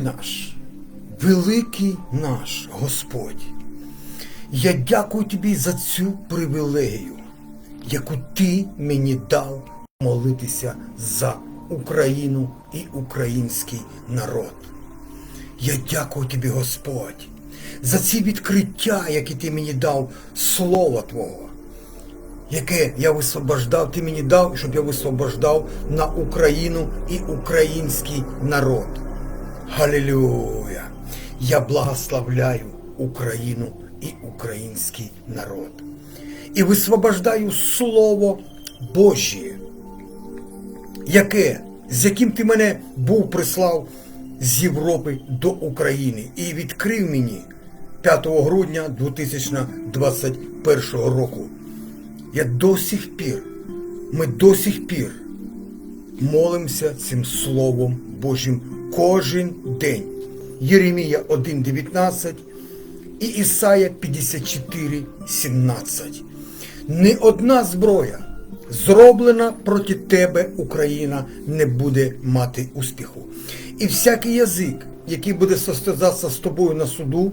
Наш, великий наш Господь, я дякую тобі за цю привілегію, яку ти мені дав молитися за Україну і український народ. Я дякую тобі, Господь, за ці відкриття, які ти мені дав Слова Твого яке я висвобождав, ти мені дав, щоб я висвобождав на Україну і український народ. Галилюя! Я благословляю Україну і український народ. І висвобождаю Слово Божє, яке, з яким ти мене був прислав з Європи до України і відкрив мені 5 грудня 2021 року. Я до сих пір, ми до сих пір молимося цим Словом Божим кожен день. Єремія 1,19 і Ісая 54,17. Не одна зброя, зроблена проти тебе, Україна, не буде мати успіху. І всякий язик, який буде состязатися з тобою на суду,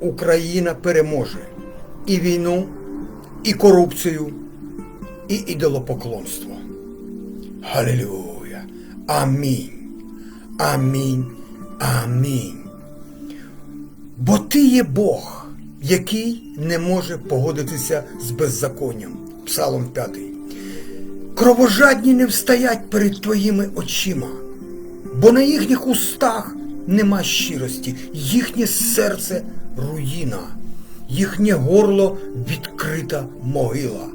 Україна переможе і війну, і корупцію, і ідолопоклонство. Халилюя! Амінь. Амінь. Амінь. Бо ти є Бог, який не може погодитися з беззаконням. Псалом 5. Кровожадні не встоять перед твоїми очима, бо на їхніх устах нема щирості, їхнє серце руїна, їхнє горло відкрита могила.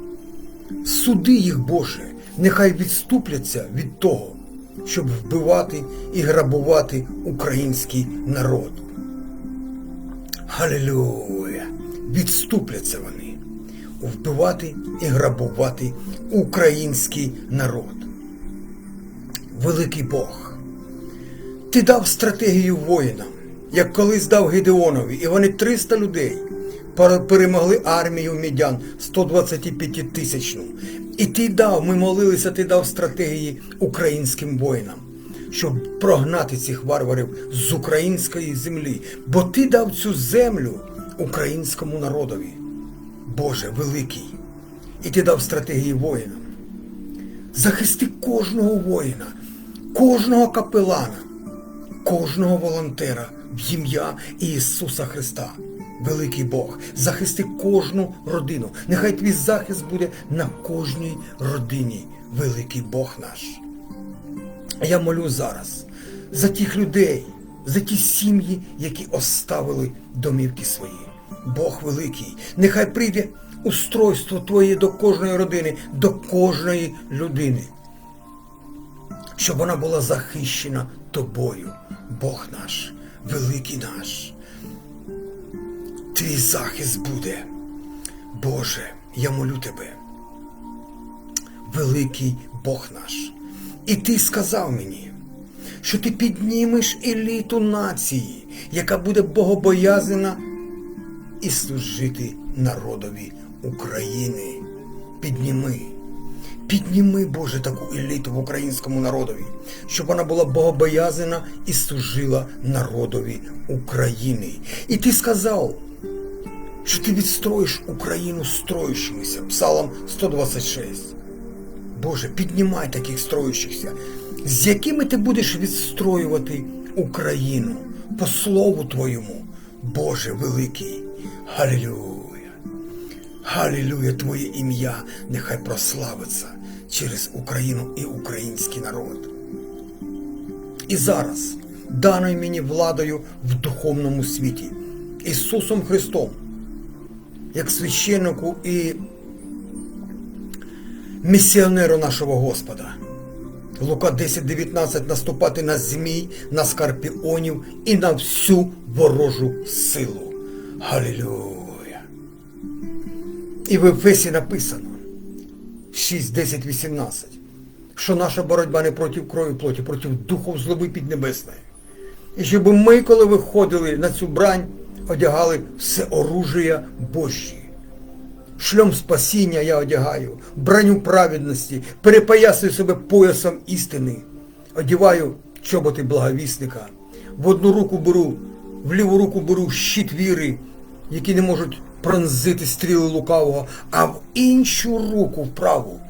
Суди їх, Боже, нехай відступляться від того, щоб вбивати і грабувати український народ. Галилюя! Відступляться вони вбивати і грабувати український народ. Великий Бог, ти дав стратегію воїнам, як колись дав Гедеонові, і вони 300 людей перемогли армію мідян 125 тисячну. І ти дав, ми молилися, ти дав стратегії українським воїнам, щоб прогнати цих варварів з української землі. Бо ти дав цю землю українському народові. Боже великий. І ти дав стратегії воїнам. Захисти кожного воїна, кожного капелана, кожного волонтера в ім'я Ісуса Христа. Великий Бог, захисти кожну родину. Нехай твій захист буде на кожній родині, великий Бог наш. Я молю зараз за тих людей, за ті сім'ї, які оставили домівки свої. Бог великий, нехай прийде устройство Твоє до кожної родини, до кожної людини, щоб вона була захищена тобою, Бог наш, великий наш. Твій захист буде. Боже, я молю тебе, великий Бог наш. І ти сказав мені, що ти піднімеш еліту нації, яка буде богобоязана і служити народові України. Підніми, підніми, Боже, таку еліту в українському народові, щоб вона була богобоязана і служила народові України. І ти сказав, що ти відстроїш Україну строючимися. Псалом 126. Боже, піднімай таких строючихся, з якими ти будеш відстроювати Україну по слову Твоєму, Боже великий. Галілюя! Галілюя Твоє ім'я нехай прославиться через Україну і український народ. І зараз, даною мені владою в духовному світі, Ісусом Христом, як священнику і місіонеру нашого Господа. Лука 10.19 наступати на змій, на скорпіонів і на всю ворожу силу. Галілюя! І в Ефесі написано 6, 10, 18, що наша боротьба не проти крові плоті, проти духу злоби піднебесної. І щоб ми, коли виходили на цю брань, одягали все оружія Божі. Шльом спасіння я одягаю, броню праведності, перепоясую себе поясом істини, одіваю чоботи благовісника, в одну руку беру, в ліву руку беру щит віри, які не можуть пронзити стріли лукавого, а в іншу руку в праву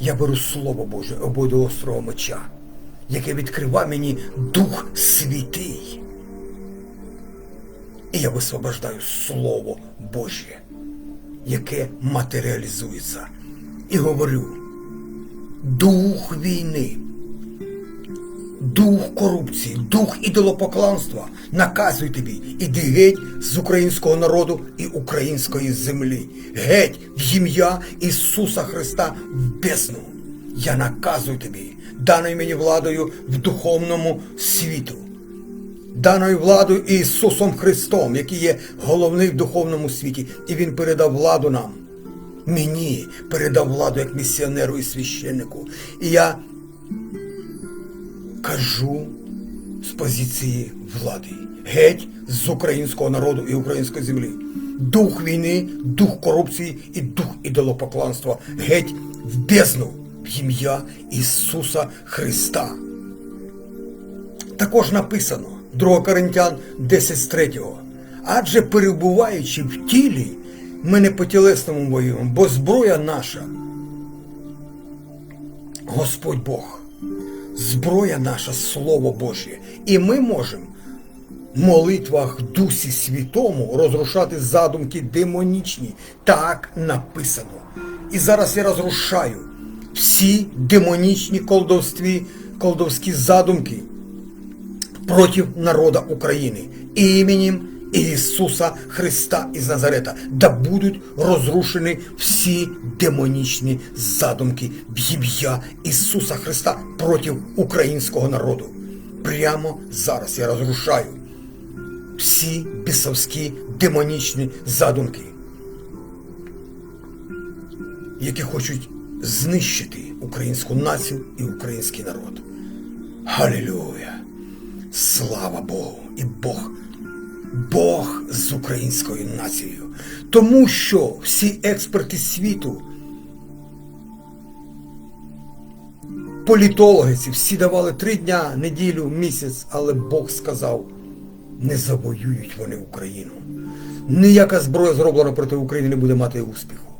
я беру Слово Боже обоюдоострого меча, яке відкрива мені Дух Святий. Я висвобождаю Слово Боже, яке матеріалізується. І говорю, дух війни, дух корупції, дух ідолопокланства, наказуй тобі, іди геть з українського народу і української землі. Геть в ім'я Ісуса Христа в бездну. Я наказую тобі, даною мені владою в духовному світу даною владою Ісусом Христом, який є головний в духовному світі, і Він передав владу нам. Мені передав владу як місіонеру і священнику. І я кажу з позиції влади. Геть з українського народу і української землі. Дух війни, дух корупції і дух ідолопокланства. Геть в бездну в ім'я Ісуса Христа. Також написано 2 Коринтян 10 з 3. Адже перебуваючи в тілі, ми не по тілесному воюємо, бо зброя наша. Господь Бог, зброя наша Слово Божє. І ми можемо в молитвах Дусі Святому розрушати задумки демонічні. Так написано. І зараз я розрушаю всі демонічні колдовстві, колдовські задумки проти народа України іменем Ісуса Христа із Назарета, да будуть розрушені всі демонічні задумки ім'я Ісуса Христа проти українського народу. Прямо зараз я розрушаю всі бісовські демонічні задумки, які хочуть знищити українську націю і український народ. Халілюя! Слава Богу! І Бог, Бог з українською нацією. Тому що всі експерти світу, політологи ці всі давали три дня, неділю, місяць, але Бог сказав, не завоюють вони Україну. Ніяка зброя зроблена проти України не буде мати успіху.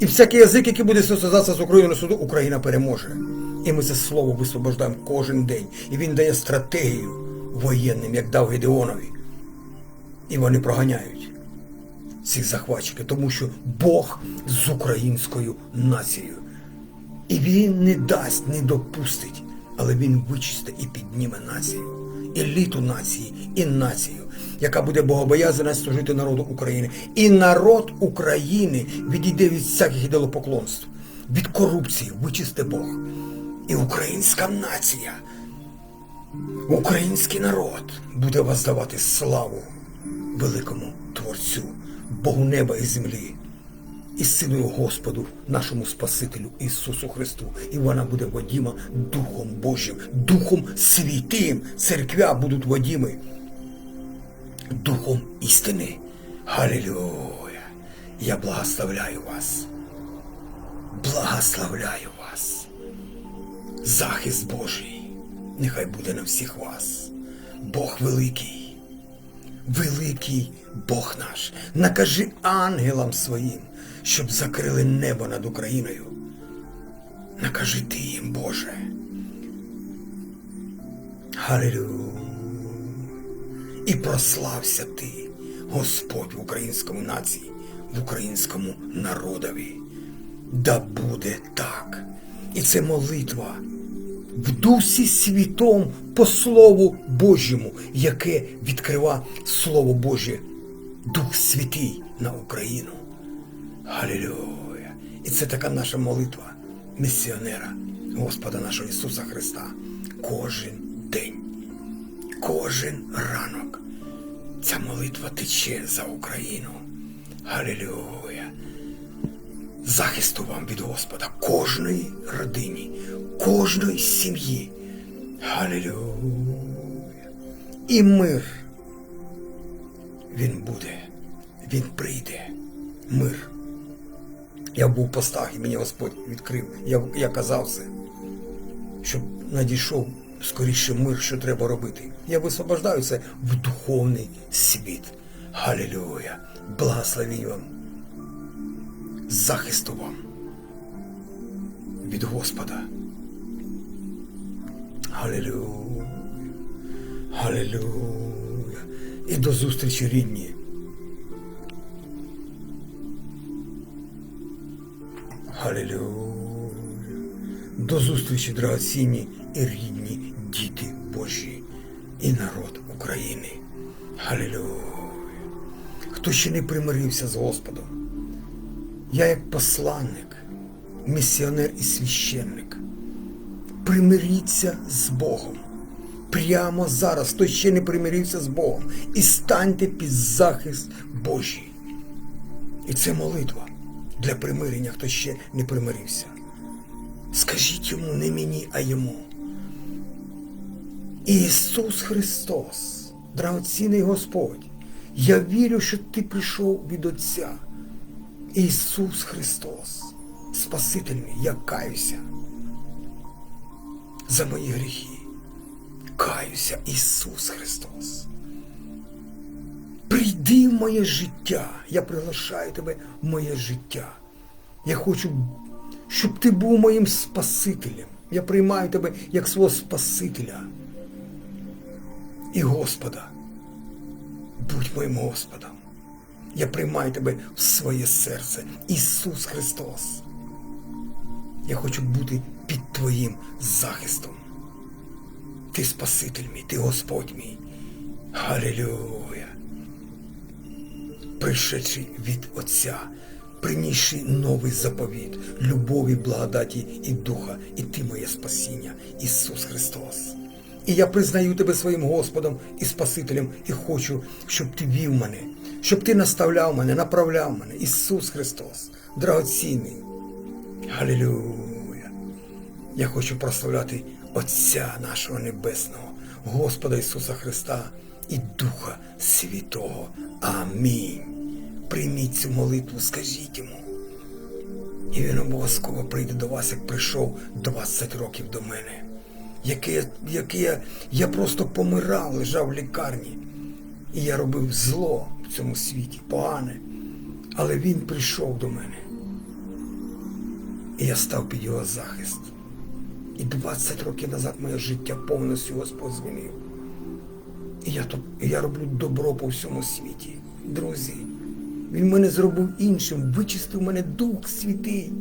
І всякий язик, який буде состязатися з Україною суду, Україна переможе. І ми це слово висвобождаємо кожен день. І він дає стратегію воєнним, як дав Гедеонові. І вони проганяють цих захватчиків, тому що Бог з українською нацією. І він не дасть, не допустить, але він вичисте і підніме націю, еліту нації і націю, яка буде богобоязана служити народу України. І народ України відійде від всяких ідолопоклонств, від корупції, вичисте Бог. І українська нація, український народ буде воздавати славу великому Творцю, Богу неба і землі, і силою Господу, нашому Спасителю Ісусу Христу. І вона буде водіма Духом Божим, Духом Святим. Церквя будуть водіми Духом істини. Халілюя! Я благословляю вас. Благословляю. Захист Божий, нехай буде на всіх вас. Бог великий, великий Бог наш. Накажи ангелам своїм, щоб закрили небо над Україною. Накажи ти їм, Боже. Халилюя. І прослався ти, Господь в українському нації, в українському народові. Да буде так. І це молитва в дусі світом по Слову Божому, яке відкрива Слово Боже, Дух Святий на Україну. Халілюя! І це така наша молитва місіонера Господа нашого Ісуса Христа. Кожен день, кожен ранок. Ця молитва тече за Україну. Халілюя! Захисту вам від Господа, кожної родині, кожної сім'ї. Халілюя. І мир. Він буде, він прийде. Мир. Я був в постах і мені Господь відкрив. Я, я казав це, щоб надійшов скоріше мир, що треба робити. Я висвобождаю це в духовний світ. Халілюя! Благословінь вам! Захисту вам від Господа. Халілюя! Халілюя! І до зустрічі рідні! Халілюя! До зустрічі, драгоцінні і рідні діти Божі і народ України. Халілюя! Хто ще не примирився з Господом? Я як посланник, місіонер і священник. Примиріться з Богом. Прямо зараз, хто ще не примирився з Богом, і станьте під захист Божий. І це молитва для примирення, хто ще не примирився. Скажіть йому, не мені, а йому. Ісус Христос, драгоцінний Господь, я вірю, що Ти прийшов від Отця. Ісус Христос, Спаситель мій, я каюся за мої гріхи. Каюся, Ісус Христос. Прийди в моє життя. Я приглашаю тебе в моє життя. Я хочу, щоб ти був моїм Спасителем. Я приймаю тебе як свого Спасителя і Господа. Будь моїм Господом. Я приймаю тебе в своє серце. Ісус Христос. Я хочу бути під Твоїм захистом. Ти Спаситель мій, ти Господь мій. Халілюя. Пришедший від Отця, принісший новий заповіт, любові, благодаті і духа, і ти моє спасіння, Ісус Христос. І я признаю тебе своїм Господом і Спасителем, і хочу, щоб ти вів мене, щоб ти наставляв мене, направляв мене, Ісус Христос, драгоцінний. Халілюя. Я хочу прославляти Отця нашого Небесного, Господа Ісуса Христа і Духа Святого. Амінь. Прийміть цю молитву, скажіть йому. І він обов'язково прийде до вас, як прийшов 20 років до мене. Яке, яке я, просто помирав, лежав в лікарні. І я робив зло в цьому світі, погане. Але він прийшов до мене. І я став під його захист. І 20 років назад моє життя повністю Господь змінив. І я, і я роблю добро по всьому світі. Друзі, він мене зробив іншим, вичистив мене Дух Святий.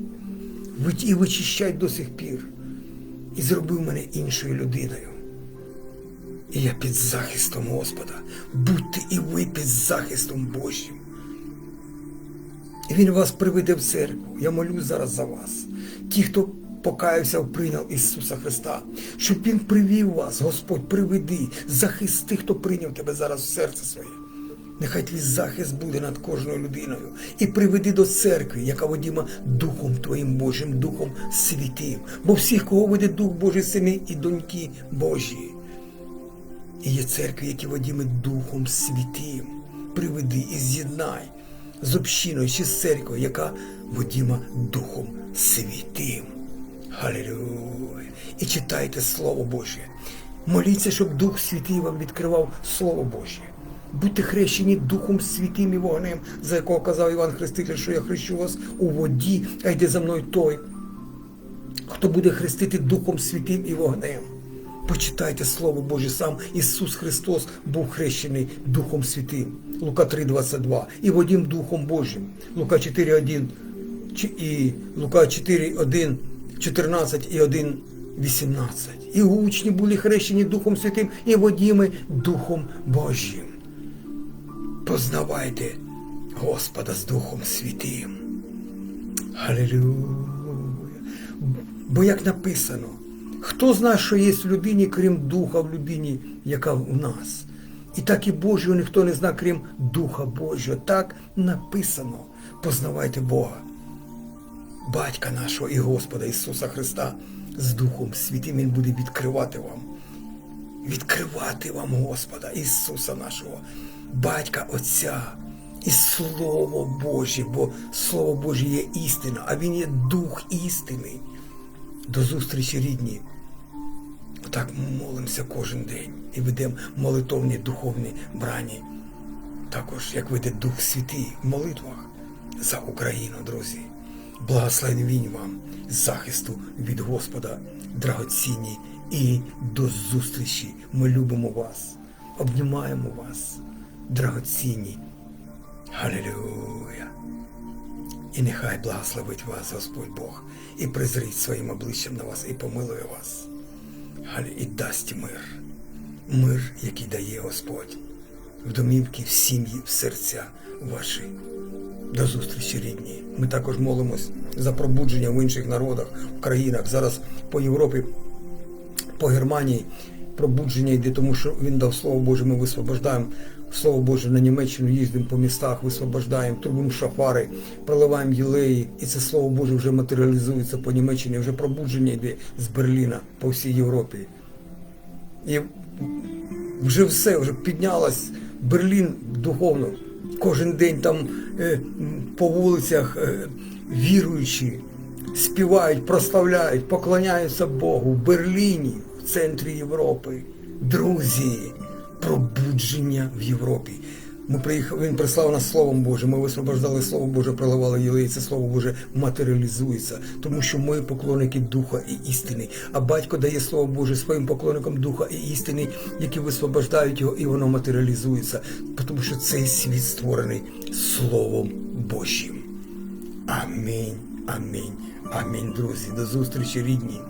І вичищать до сих пір. І зробив мене іншою людиною. І я під захистом Господа. Будьте і ви під захистом Божим. І Він вас приведе в церкву. Я молюсь зараз за вас. Ті, хто покаявся, прийняв Ісуса Христа, щоб Він привів вас, Господь, приведи, захисти, хто прийняв тебе зараз в серце своє. Нехай твій захист буде над кожною людиною і приведи до церкви, яка водіма Духом Твоїм Божим, Духом Святим. Бо всіх, кого веде Дух Божий, сини і доньки Божі. І є церкви, які водіми Духом Святим. Приведи і з'єднай з общиною чи з церквою, яка водіма Духом Святим. Халілюя. І читайте Слово Боже. Моліться, щоб Дух Святий вам відкривав Слово Боже. Будьте хрещені Духом Святим і вогнем, за якого казав Іван Хреститель, що я хрещу вас у воді, а йде за мною той, хто буде хрестити Духом Святим і вогнем. Почитайте Слово Боже, сам Ісус Христос був хрещений Духом Святим. Лука 3,22. І водім Духом Божим. Лука 4,1 і Лука 4,1, 14 і 1, 18. І учні були хрещені Духом Святим і водіми Духом Божим. Познавайте Господа з Духом Святим. Халилюя. Бо як написано, хто знає, що є в людині, крім Духа в людині, яка в нас. І так і Божого ніхто не знає, крім Духа Божого. Так написано. Познавайте Бога, Батька нашого і Господа Ісуса Христа з Духом Святим Він буде відкривати вам. Відкривати вам Господа Ісуса нашого, Батька Отця і Слово Боже, бо Слово Боже є істина, а Він є Дух істини. До зустрічі, рідні. Отак молимося кожен день і ведемо молитовні духовні брані. Також, як веде Дух Святий в молитвах за Україну, друзі. Благословінь вам захисту від Господа, драгоцінні, і до зустрічі. Ми любимо вас, обнімаємо вас, драгоцінні. Халілюя! І нехай благословить вас Господь Бог і призрить своїм обличчям на вас і помилує вас. І дасть мир. Мир, який дає Господь в домівки, в сім'ї, в серця ваші. До зустрічі рідні. Ми також молимось за пробудження в інших народах, в країнах. Зараз по Європі, по Германії пробудження йде, тому що він дав Слово Боже, ми висвобождаємо. Слово Боже, на Німеччину їздимо по містах, висвобождаємо, трубимо шафари, проливаємо єлеї, і це Слово Боже вже матеріалізується по Німеччині, вже пробудження йде з Берліна по всій Європі. І вже все, вже піднялась Берлін духовно. Кожен день там е, по вулицях е, віруючі співають, прославляють, поклоняються Богу в Берліні, центрі Європи. Друзі, пробудження в Європі. Ми приїхали, він прислав нас Словом Божим, ми висвобождали Слово Боже, проливали і це Слово Боже матеріалізується, тому що ми поклонники Духа і істини. А батько дає Слово Боже своїм поклонникам Духа і істини, які висвобождають його, і воно матеріалізується, тому що цей світ створений Словом Божим. Амінь, амінь, амінь, друзі. До зустрічі, рідні.